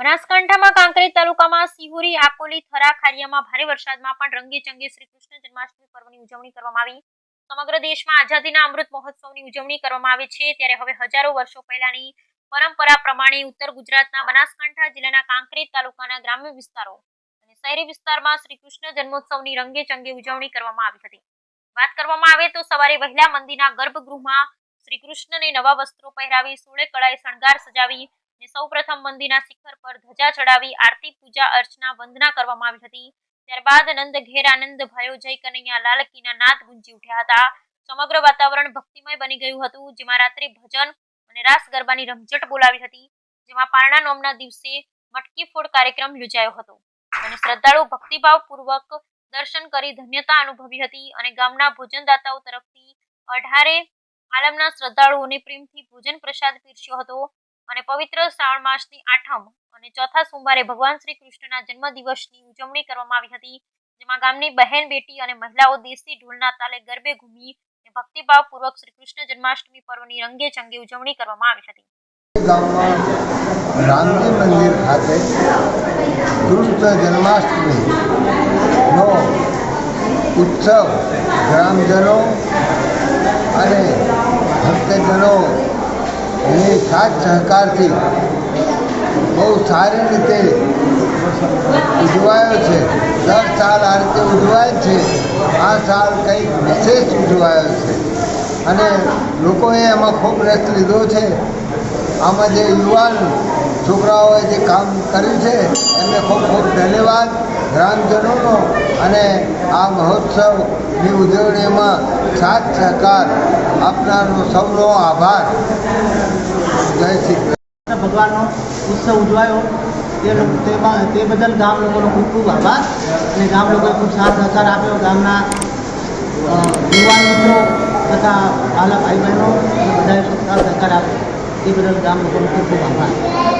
બનાસકાંઠામાં કાંકરેજ તાલુકામાં સિહોરી, આકોલી, થરા ખારિયામાં ભારે વરસાદમાં પણ રંગેચંગે શ્રીકૃષ્ણ શ્રી કૃષ્ણ જન્માષ્ટમી પર્વની ઉજવણી કરવામાં આવી. સમગ્ર દેશમાં આઝાદીના અમૃત મહોત્સવની ઉજવણી કરવામાં આવે છે. ત્યારે હવે હજારો વર્ષો પહેલાની પરંપરા પ્રમાણે ઉત્તર ગુજરાતના બનાસકાંઠા જિલ્લાના કાંકરેજ તાલુકાના ગ્રામ્ય વિસ્તારો અને શહેરી વિસ્તારમાં શ્રી કૃષ્ણ જન્મોત્સવની રંગે ચંગે ઉજવણી કરવામાં આવી હતી. વાત કરવામાં આવે તો સવારે વહેલા મંદિરના ગર્ભગૃહમાં શ્રી કૃષ્ણને નવા વસ્ત્રો પહેરાવી, સોળે કળાએ શણગાર સજાવી ને સૌપ્રથમ મંદિરના શિખર પર ધજા ચડાવી આરતી, પૂજા, અર્ચના, વંદના કરવામાં આવી હતી. ત્યારબાદ નંદ ઘેર આનંદ ભયો જય કનૈયા લાલ કીના નાદ ગુંજી ઉઠ્યા હતા. સમગ્ર વાતાવરણ ભક્તિમય બની ગયું હતું, જેમાં રાત્રે ભજન અને રાસ ગરબાની રમઝટ બોલાવી હતી, જેમાં પારણા નોમના દિવસે મટકી ફોડ કાર્યક્રમ યોજાયો હતો. અને શ્રદ્ધાળુ ભક્તિભાવ પૂર્વક દર્શન કરી ધન્યતા અનુભવી હતી અને ગામના ભોજનદાતાઓ તરફથી અઢારે આલમના શ્રદ્ધાળુઓને પ્રેમથી ભોજન પ્રસાદ પીરસ્યો હતો. અને પવિત્ર શ્રાવણ માસની આઠમ અને ચોથા સોમવારે ભગવાન શ્રી કૃષ્ણના જન્મદિવસની ઉજવણી કરવામાં આવી હતી, જેમાં ગામની બહેન, બેટી અને મહિલાઓ દેશી ઢોલના તાલે ગરબે ઘૂમી અને ભક્તિભાવ પૂર્વક શ્રી કૃષ્ણ જન્માષ્ટમી પર્વની રંગે ચંગે ઉજવણી કરવામાં આવી હતી. ગામમાં મંદિર ખાતે કૃષ્ણ જન્માષ્ટમીનો ઉત્સવ ગ્રામજનો અને ભક્તજનો ની સાથ સહકારથી બહુ સારી રીતે ઉજવાયો છે. દર સાલ આ રીતે ઉજવાય છે. આ સાલ કંઈક વિશેષ ઉજવાયો છે. અને લોકોએ એમાં ખૂબ રસ લીધો છે. આમાં જે યુવાન છોકરાઓએ જે કામ કર્યું છે, એમને ખૂબ ખૂબ ધન્યવાદ. ગ્રામજનોનો અને આ મહોત્સવની ઉજવણીમાં સાથ સહકાર આપનારનો સૌનો આભાર. જય શ્રી ભગવાનનો ઉત્સવ ઉજવાયો. તેમાં તે બદલ ગામ લોકોનો ખૂબ ખૂબ આભાર. અને ગામ લોકોએ ખૂબ સાથ સહકાર આપ્યો. ગામના યુવાન મિત્રો તથા આલા ભાઈ બહેનો બધાએ સાથ સહકાર આપ્યો. તે બદલ ગામ લોકોનો ખૂબ ખૂબ આભાર.